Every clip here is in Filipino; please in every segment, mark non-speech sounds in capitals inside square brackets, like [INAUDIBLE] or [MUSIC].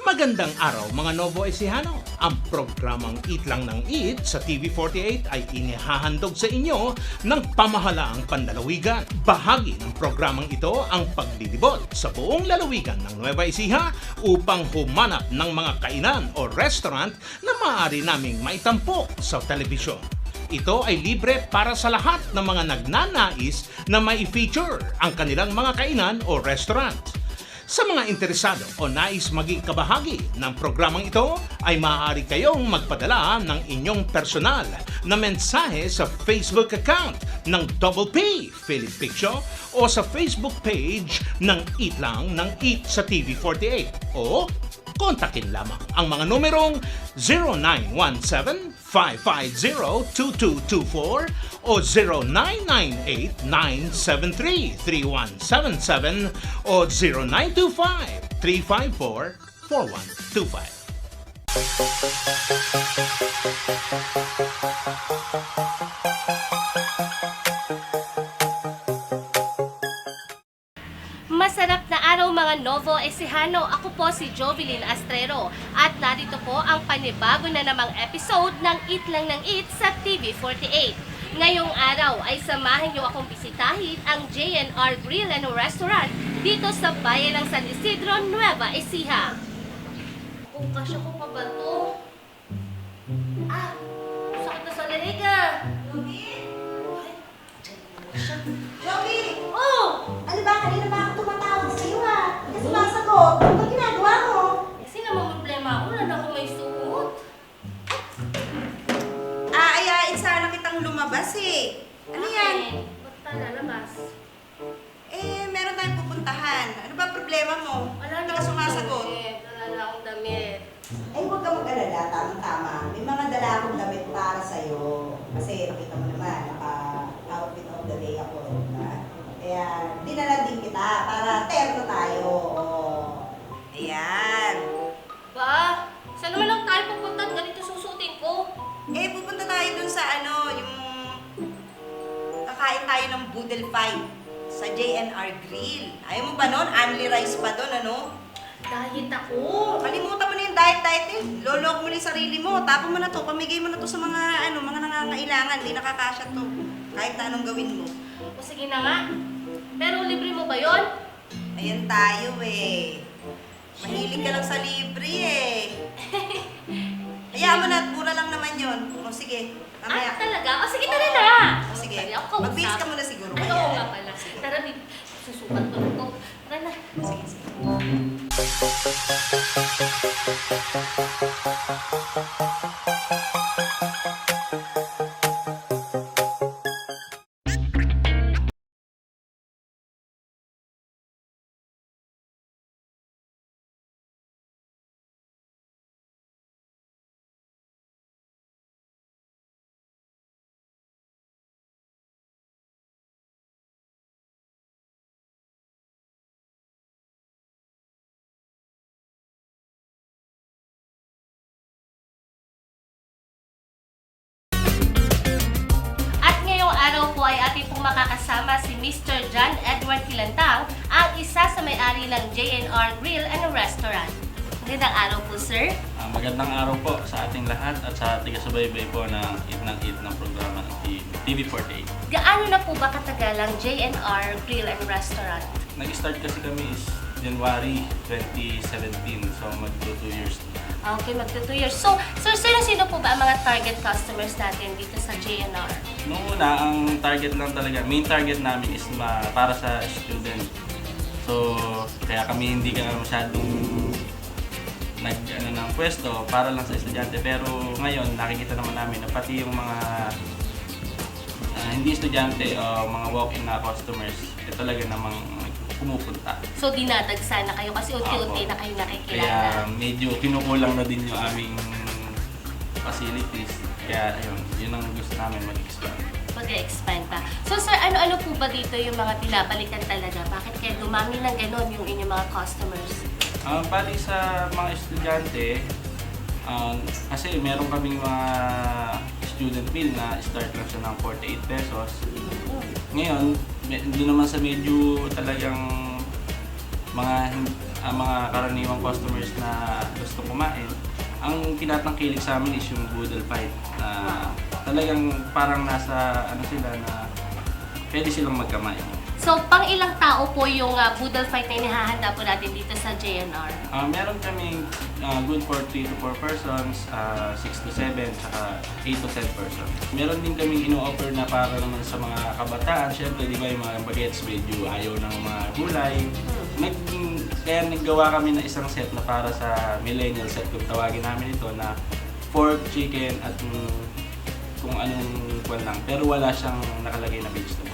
Magandang araw mga Novo Ecijano. Ang programang Eat Lang ng Eat sa TV48 ay inihahandog sa inyo ng pamahalaang pandalawigan. Bahagi ng programang ito ang paglilibot sa buong lalawigan ng Nueva Ecija upang humanap ng mga kainan o restaurant na maaari naming maitampok sa telebisyon. Ito ay libre para sa lahat ng mga nagnanais na mai-feature ang kanilang mga kainan o restaurant. Sa mga interesado o nais maging kabahagi ng programang ito ay maaari kayong magpadala ng inyong personal na mensahe sa Facebook account ng Double P Philip Picture o sa Facebook page ng Eat Lang ng Eat sa TV48 o kontakin lamang ang mga numerong 0917-550-2224 o 0998-973-3177 o 0925-354-4125. Masarap na mga Novo Ecijano. Ako po si Jovelyn Astrero at narito po ang panibago na namang episode ng Eat Lang ng Eat sa TV48. Ngayong araw ay samahin niyo akong bisitahin ang JNR Grill and Restaurant dito sa bayan ng San Isidro, Nueva Ecija. Kung kasya ko pa sa ano, yung kakain tayo ng Boodle Fight sa JNR Grill. Ayaw mo ba nun? Only rice pa doon, ano? Diet ako. Kalimutan mo na yung diet-diet eh. Lolok mo na yung sarili mo. Tapon mo na to. Pamigay mo na to sa mga ano, mga nangangailangan. Hindi nakakasya to. Kahit na anong gawin mo. O sige na nga. Pero libre mo ba yon? Ayan tayo eh. Mahilig ka lang sa libre eh. [LAUGHS] Hayaan mo na at mura lang naman yon. O sige, Ah, mamaya. talaga? O sige, tara na. O sige, Tara, ako kausap. mag-base ka muna siguro. Ay, oo nga pala. Tara, bib. Susukat ko na to. Tara na. Sige, sige. Mr. John Edward Kilantang, ang isa sa may-ari ng JNR Grill and Restaurant. Magandang araw po, sir. Ah, magandang araw po sa ating lahat at sa tiga-subaybay po ng Eat ng Eat ng programa ng TV48. Gaano na po ba katagal ang JNR Grill and Restaurant? Nag-start kasi kami is January 2017, so mag-2 years na. Ah, Okay, magto 2 years. So, sir, sino-sino po ba ang mga target customers natin dito sa JNR? Noong una, ang target lang talaga, main target namin is ma- para sa student. So, kaya kami hindi ka masyadong nag ano ng pwesto para lang sa estudyante. Pero ngayon, nakikita naman namin na pati yung mga ah, hindi estudyante o mga walk-in na customers, eh, talaga namang pumupunta. So, dinadagsa na kayo kasi unti-unti na kayo nakikilala. Kaya medyo kinukulang na din yung aming facilities. Kaya ayun, yun ang gusto namin mag-expand. Mag-expand pa. So, sir, ano-ano po ba dito yung mga pinabalikan talaga? Bakit kaya dumami ng ganon yung inyong mga customers? Ah, bali sa mga estudyante, ah, kasi meron kaming mga student meal na start lang siya ng 48 pesos. Ngayon, me- hindi naman sa medyo talagang mga ang mga karaniwang customers na gusto kumain, ang tinatangkilik sa amin is yung boodle fight. Na talagang parang nasa ano sila na pwede silang magkamay. So, pang ilang tao po yung ah, Boodle Fight na inihahanda po natin dito sa JNR? Ah, meron kaming ah, good for 3 to 4 persons, 6 to 7, saka 8 to 10 persons. Meron din kaming ino-offer na para naman sa mga kabataan. Siyempre, di ba yung mga bagets medyo ayaw ng mga gulay. Nag, kaya naggawa kami ng isang set na para sa millennial set kung tawagin namin ito na pork, chicken, at mm, kung anong kwan lang. Pero wala siyang nakalagay na vegetables.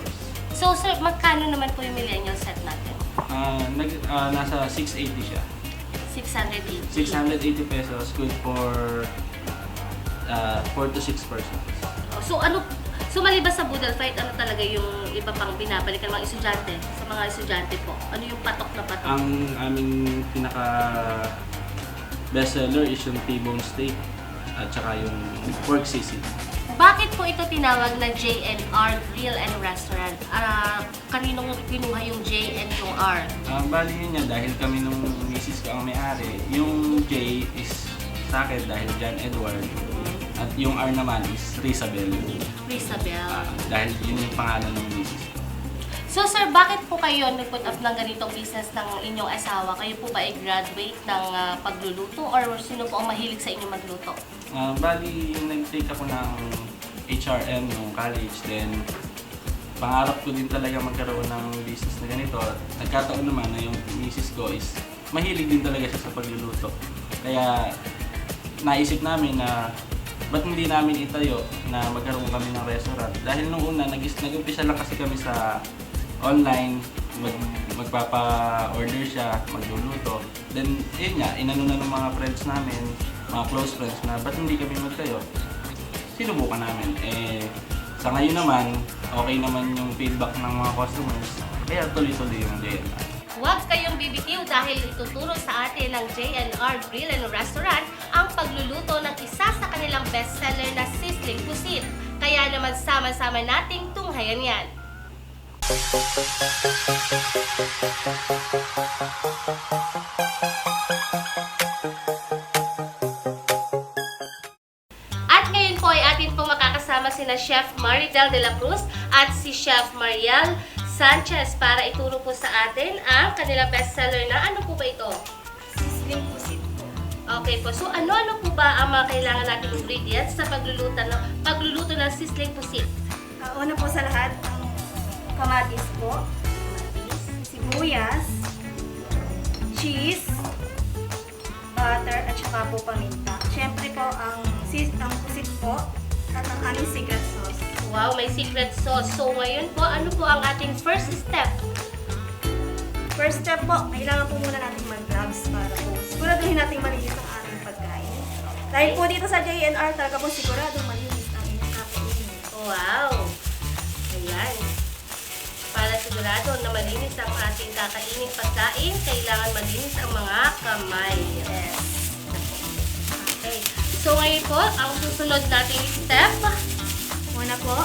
So, sir, magkano naman po yung millennial set natin? Ah, nag, ah, nasa 680 siya. 680. 680 pesos, good for uh, 4 to 6 persons. So, ano, so maliban sa Boodle Fight, ano talaga yung iba pang binabalikan ng mga estudyante? Sa mga estudyante po, ano yung patok na patok? Ang aming pinaka bestseller is yung T-bone steak at saka yung pork sisig. Bakit po ito tinawag na JNR Grill and Restaurant? Ah, kaninong kinuha yung J and yung R? Ang bali yun niya dahil kami nung misis ko ang may-ari, yung J is sa akin dahil John Edward at yung R naman is Rizabel. Rizabel. Ah, dahil yun yung pangalan ng misis ko. So sir, bakit po kayo nag-put up ng ganitong business ng inyong asawa? Kayo po ba ay graduate ng ah, pagluluto or sino po ang mahilig sa inyo magluto? Ah, bali, nag-take ako ng HRM nung college. Then, pangarap ko din talaga magkaroon ng business na ganito. Nagkataon naman na yung misis ko is mahilig din talaga siya sa pagluluto. Kaya, naisip namin na ba't hindi namin itayo na magkaroon kami ng restaurant. Dahil nung una, nag nag-umpisa lang kasi kami sa online, mag, magpapa-order siya, magluluto. Then, yun nga, inano na ng mga friends namin, mga close friends na ba't hindi kami magtayo? Sinubukan namin. Eh, sa ngayon naman, okay naman yung feedback ng mga customers. Kaya tuloy-tuloy yung JNR. Huwag kayong bibitiw dahil ituturo sa atin ng JNR Grill and Restaurant ang pagluluto ng isa sa kanilang bestseller na Sizzling Pusit. Kaya naman sama-sama nating tunghayan yan. At makakasama sina Chef Maridel de la Cruz at si Chef Mariel Sanchez para ituro po sa atin ang kanilang bestseller na ano po ba ito? Sizzling pusit po. Okay po. So ano-ano po ba ang mga kailangan nating ingredients sa pagluluto ng pagluluto ng sizzling pusit? Ah, una po sa lahat, ang kamatis po, sibuyas, cheese, butter, at saka po paminta. Siyempre po, ang, sis ang pusit po, at ang aming secret sauce. Wow, may secret sauce. So ngayon po, ano po ang ating first step? First step po, kailangan po muna natin mag-gloves para po siguraduhin natin malinis ang ating pagkain. Dahil po dito sa JNR, talaga po sigurado malinis ang inyong kakainin. Wow! Ayan. Para sigurado na malinis ang ating kakaining pagkain, kailangan malinis ang mga kamay. Yes. So ngayon po, ang susunod nating step, Una po,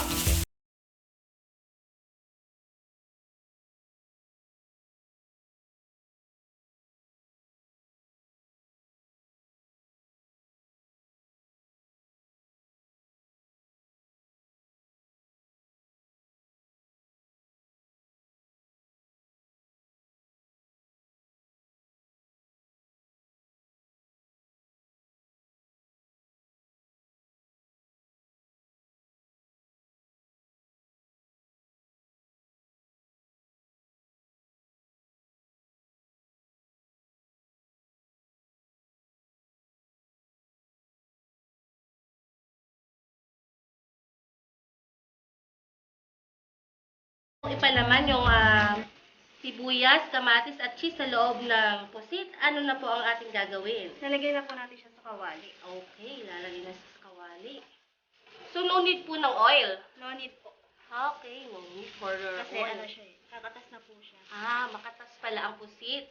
iba naman yung ah, sibuyas, kamatis at cheese sa loob ng pusit. Ano na po ang ating gagawin? nalagay na po natin siya sa kawali. Okay, lalagay na sa kawali. So, no need po ng oil. No need po. Okay, no need for Kasi oil. ano siya eh, kakatas na po siya. Ah, makatas pala ang pusit.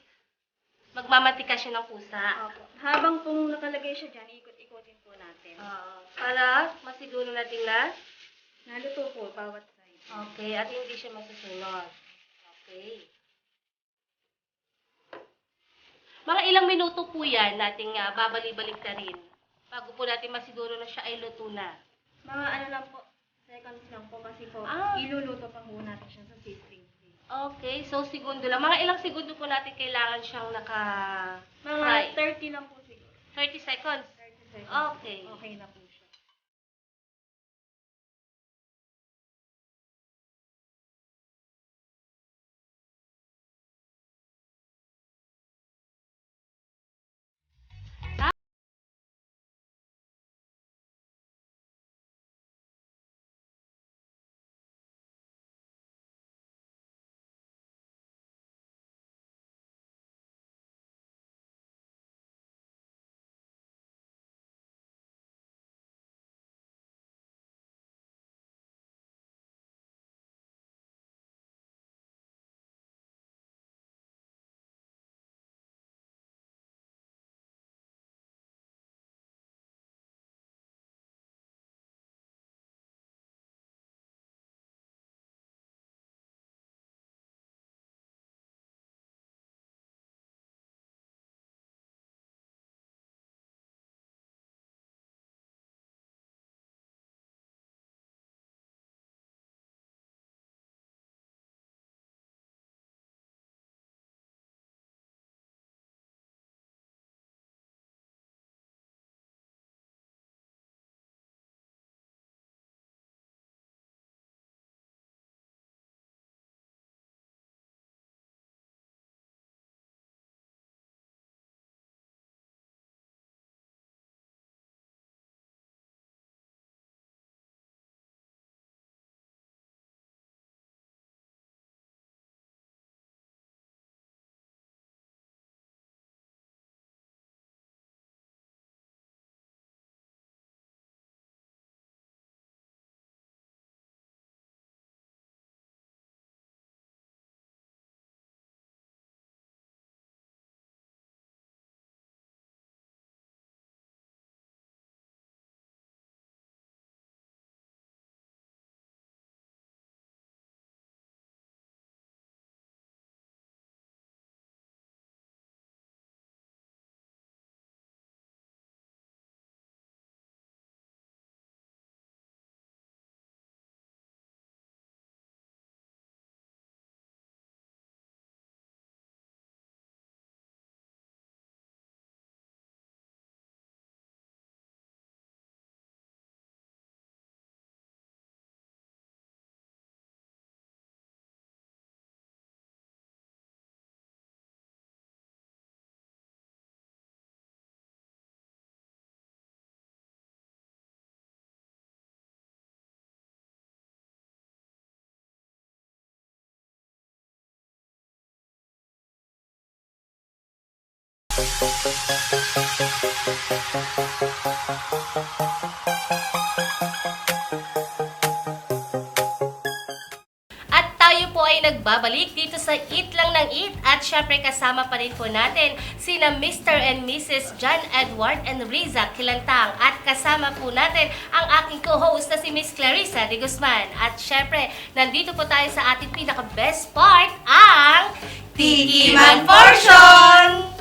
Magmamatika siya ng kusa. Opo. Habang po nakalagay siya dyan, ikot-ikotin po natin. Ah, para masiguro natin na Naluto po bawat. Okay, at hindi siya masusunod. Okay. Mga ilang minuto po yan nating uh, babali-balik na rin. Bago po natin masiguro na siya ay luto na. Mga ano lang po, seconds lang po kasi po, Ah. iluluto pa po natin siya sa sisig. Okay, so segundo lang. Mga ilang segundo po natin kailangan siyang naka Mga fry? 30 lang po siguro. 30 seconds. 30 seconds. Okay. Okay na po At tayo po ay nagbabalik dito sa Eat Lang ng Eat at syempre kasama pa rin po natin sina Mr. and Mrs. John Edward and Riza Kilantang at kasama po natin ang aking co-host na si Miss Clarissa de Guzman. At syempre, nandito po tayo sa ating pinaka-best part, ang Tikiman Portion!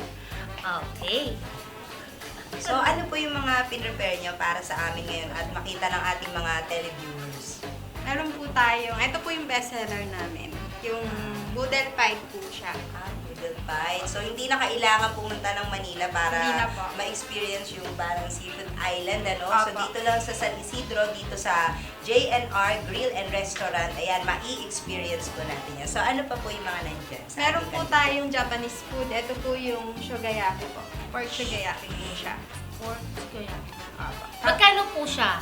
So, ano po yung mga pinrepare nyo para sa amin ngayon at makita ng ating mga televiewers? Meron po tayong, ito po yung bestseller namin. Yung Boodle Pie po siya. Ah, noodle pie. So, hindi na kailangan pumunta ng Manila para Hindi na po. ma-experience yung parang seafood island, ano? So, Opo. dito lang sa San Isidro, dito sa JNR Grill and Restaurant, ayan, ma-i-experience po natin yan. So, ano pa po yung mga nandyan? sa Meron ating po kantin? tayong Japanese food. Ito po yung shogayaki po. Pork shogayaki po siya. Pork teriyaki. Opo. Magkano po siya?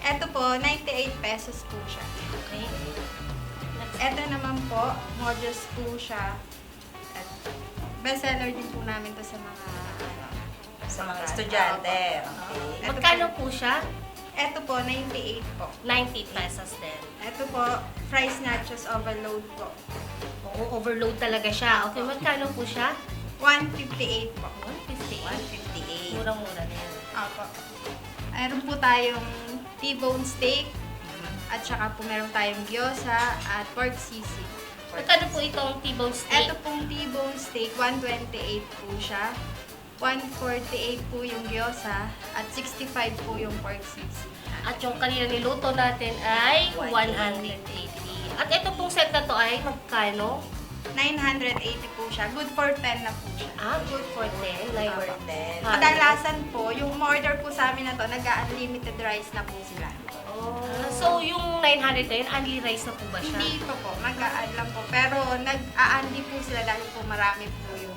Ito po, 98 pesos po siya. Okay. Ito naman po, modules po siya. At bestseller din po namin to sa mga ano, Sa mga estudyante. Okay. Ito Magkano po, po siya? ito po, 98 po. 90 pesos din. Ito po, fries nachos overload po. Oo, overload talaga siya. Okay, magkano po siya? 158 po. 158. 158. Murang-mura na yan. Opo. Meron po tayong T-bone steak. At saka po meron tayong gyoza at pork sisig. Magkano po itong T-bone steak? Ito pong T-bone steak, 128 po siya. 148 po yung gyoza at 65 po yung pork sisig. At yung kanina niluto natin ay 180. At ito pong set na to ay magkano? 980 po siya. Good for 10 na po siya. Ah, good for 10. Like, it. Ah. Kadalasan po, yung order po sa amin na to, nag-unlimited rice na po sila. oh. So, yung 900 na yun, only rice na po ba siya? Hindi pa po, mag-a-add lang po. Pero nag-a-unli po sila dahil po marami po yung...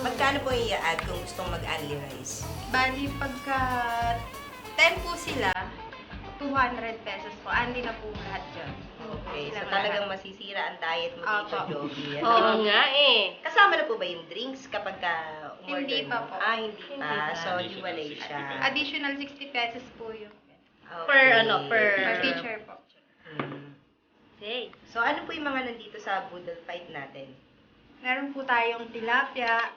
Magkano po i-add kung gustong mag-unli rice? Bali, pagka 10 po sila, 200 pesos po. Unli na po lahat dyan. Okay, so talagang masisira ang diet mo dito, Opo. Joby. Oo Ano? nga eh. Kasama na po ba yung drinks kapag ka umorder Hindi pa mo? po. Ah, hindi, Hindi pa. pa. So, hiwalay siya. Additional 60 pesos po yun. Okay. Per ano, per- Per teacher po. Hmm. Okay. So, ano po yung mga nandito sa Boodle Fight natin? Meron po tayong tilapia,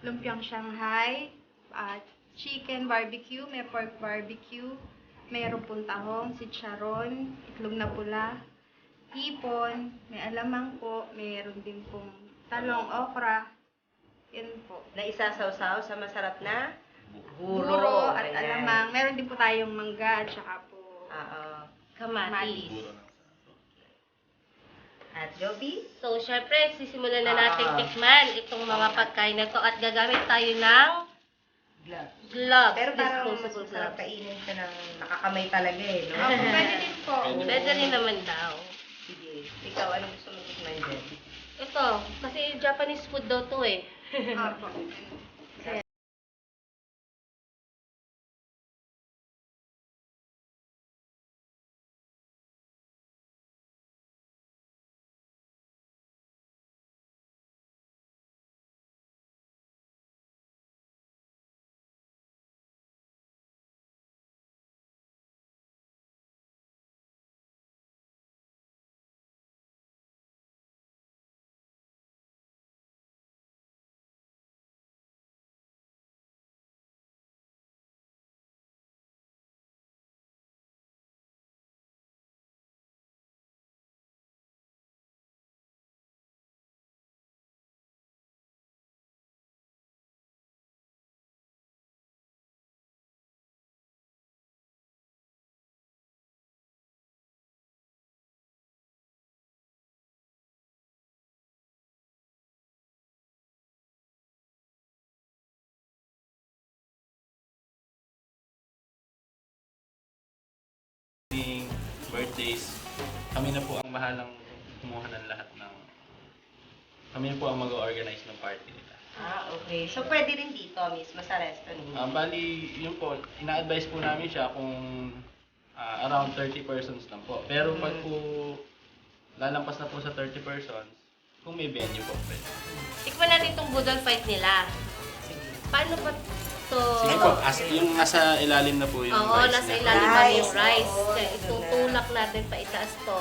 lumpiang Shanghai, at chicken barbecue, may pork barbecue, mayroon pong tahong, chicharon, itlog na pula, hipon, may alamang po, mayroon din pong talong okra, yun po. Na isasawsaw sa masarap na Buro at Ayan. alamang. Meron din po tayong mangga at saka po Oo. Kamatis. At Joby? So, syempre, sisimulan na natin Ah. tikman itong mga pagkain na to at gagamit tayo ng Gloves. Gloves. Pero parang mas disposable masarap gloves. kainin ka ng nakakamay talaga eh, no? Opo, pwede din po. Pwede rin naman daw. Sige. Ikaw, anong gusto mo tikman dyan? Ito, kasi Japanese food daw to eh. Opo. Birthdays, kami na po ang bahalang kumuha ng lahat ng... Kami na po ang mag-organize ng party nila. Ah, okay. So, pwede rin dito mismo sa resto ninyo. Ah, bali, yun po, ina-advise po namin siya kung ah, around 30 persons lang po. Pero pag po lalampas na po sa 30 persons, kung may venue po, pwede. Tikman natin itong budol fight nila. Sige. Paano ba to? Sige po, as, yung nasa ilalim na po yung Oo, rice nasa niya. ilalim pa yung Rice, rice. oo, Kaya ito itutulak natin pa itaas to.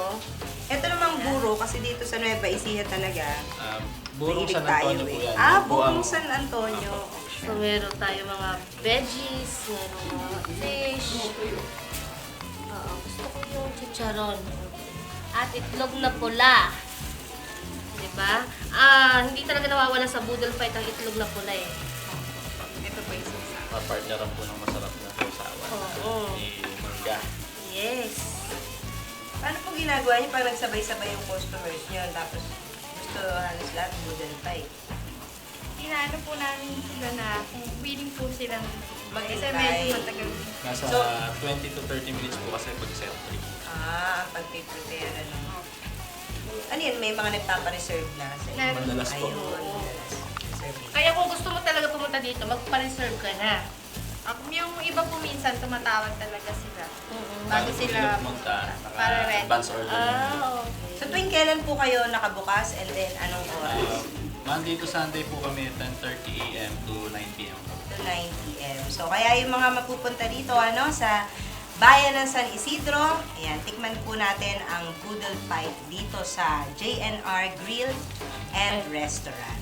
Ito namang buro, kasi dito sa Nueva Ecija talaga, Ah, burong mahilig San tayo Antonio po eh. yan. Ah, Yan po burong ang- San Antonio. So, meron tayo mga veggies, meron mga fish. Oo, gusto ko yung chicharon. At itlog na pula. Diba? Ah, hindi talaga nawawala sa boodle fight ang itlog na pula eh. Ito po ng masarap na sausawan. Oo. Ni Mangga. Yes. Paano po ginagawa niyo pag nagsabay-sabay yung customers niyo, tapos gusto halos lahat budal fight? Inaano po namin sila na kung willing po silang. Kasi medyo matagal. Nasa So- 20 to 30 minutes po kasi pag set trip. Ah, pag-prepare, ano. Ano yan, may mga nagpapareserve na sa inyo? Meron. Madalas po. Ayun. Kaya kung gusto mo talaga pumunta dito, magpa-reserve ka na. Ako, yung iba po minsan tumatawag talaga sila. Mm-mm. Bago sila pumunta, para ready. advance order. Ah, okay. So tuwing kailan po kayo nakabukas and then anong oras? Uh, Monday to Sunday po kami 10.30 a.m. to 9 p.m. to 9 p.m. So, kaya yung mga mapupunta dito, ano, sa bayan ng San Isidro, ayan, tikman po natin ang Boodle Fight dito sa JNR Grill and Restaurant.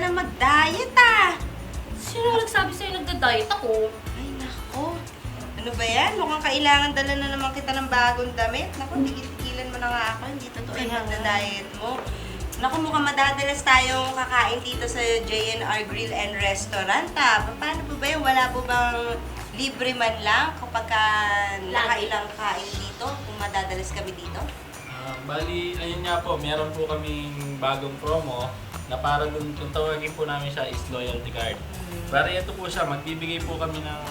Ka na mag-diet ah. Sino nagsabi sa'yo nagda-diet ako? Ay, nako. Ano ba yan? Mukhang kailangan dala na naman kita ng bagong damit. Naku, tigil-tigilan mo na nga ako. Hindi totoo yung magda-diet mo. Naku, mukhang madadalas tayong kakain dito sa JNR Grill and Restaurant ah. Pa- Paano po ba yun? Wala po bang libre man lang kapag ka nakailang kain dito? Kung madadalas kami dito? Bali, ayun nga po, meron po kaming bagong promo na para dun, kung tawagin po namin siya is loyalty card. Bali, ito po siya, magbibigay po kami ng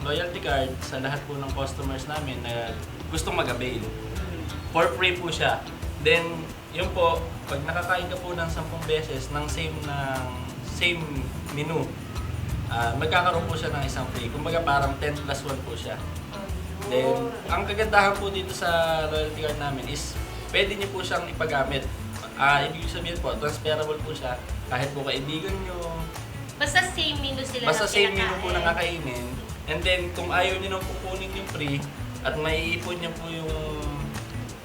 loyalty card sa lahat po ng customers namin na gustong mag-avail. For free po siya. Then, yun po, pag nakakain ka po ng 10 beses ng same ng same menu, ah, magkakaroon po siya ng isang free. Kumbaga parang 10 plus 1 po siya. Then, ang kagandahan po dito sa loyalty card namin is pwede niyo po siyang ipagamit. Ah, ibig sabihin po, transferable po siya kahit po kaibigan niyo, Basta same menu sila basta ng same menu po na kakainin. And then, kung ayaw niyo nang kukunin yung free at may ipon niyo po yung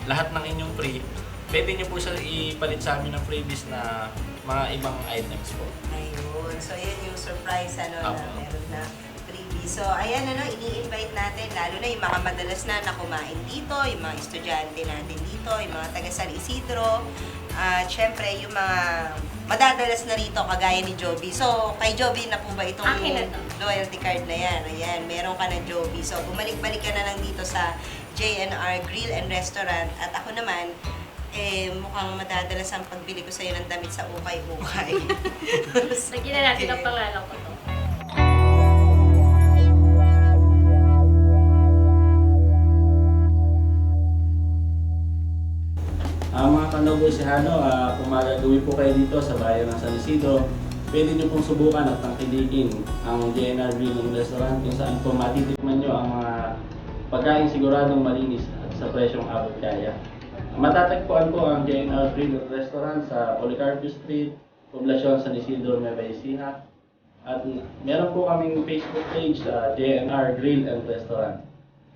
lahat ng inyong free, pwede niyo po siya ipalit sa amin ng freebies na mga ibang items po. Ayun. So, yun yung surprise, ano, na Apo. meron na. So, ayan, ano, ini-invite natin, lalo na yung mga madalas na na kumain dito, yung mga estudyante natin dito, yung mga taga San Isidro, at syempre, yung mga madadalas na rito, kagaya ni Joby. So, kay Joby na po ba itong Akin na to. loyalty card na yan? Ayan, meron ka na Joby. So, bumalik-balik ka na lang dito sa JNR Grill and Restaurant. At ako naman, eh, mukhang madadalas ang pagbili ko sa'yo ng damit sa ukay-ukay. [LAUGHS] [LAUGHS] Lagyan na natin ang pangalan ko Ang mga kanoboy si Hano, uh, kung magagawin po kayo dito sa bayan ng San Isidro, pwede niyo pong subukan at tangkilikin ang JNR Grill and Restaurant kung saan po matitikman niyo ang mga pagkain siguradong malinis at sa presyong abot kaya. Matatagpuan po ang JNR Grill Restaurant sa Policarpio Street, Poblasyon San Isidro, Nueva Ecija. At meron po kaming Facebook page sa JNR Grill and Restaurant.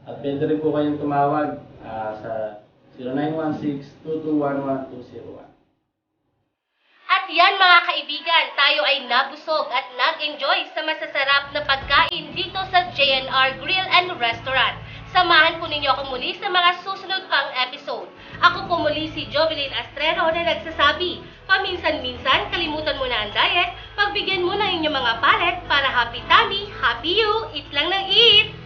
At pwede rin po kayong tumawag ah, sa 0916-2211-201. At yan mga kaibigan, tayo ay nabusog at nag-enjoy sa masasarap na pagkain dito sa JNR Grill and Restaurant. Samahan po ninyo ako muli sa mga susunod pang episode. Ako po muli si Jovelyn Astrero na nagsasabi, paminsan-minsan kalimutan mo na ang diet, pagbigyan mo na inyong mga palet para happy tummy, happy you, eat lang ng eat!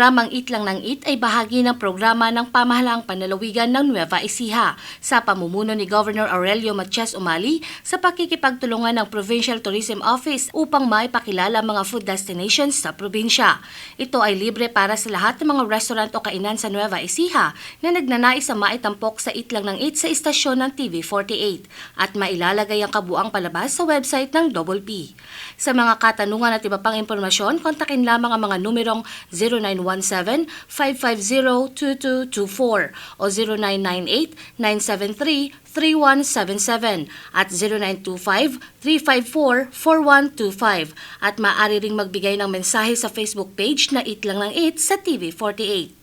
Programang Eat Lang ng Eat ay bahagi ng programa ng pamahalaang panlalawigan ng Nueva Ecija sa pamumuno ni Governor Aurelio Matias Umali sa pakikipagtulungan ng Provincial Tourism Office upang maipakilala mga food destinations sa probinsya. Ito ay libre para sa lahat ng mga restaurant o kainan sa Nueva Ecija na nagnanais sa maitampok sa Eat Lang ng Eat sa istasyon ng TV48 at mailalagay ang kabuang palabas sa website ng Double P. Sa mga katanungan at iba pang impormasyon, kontakin lamang ang mga numerong 0917-550-2224 o 0998-973-3177 at 0925-354-4125 at maaari ring magbigay ng mensahe sa Facebook page na Eat Lang ng Eat sa TV48.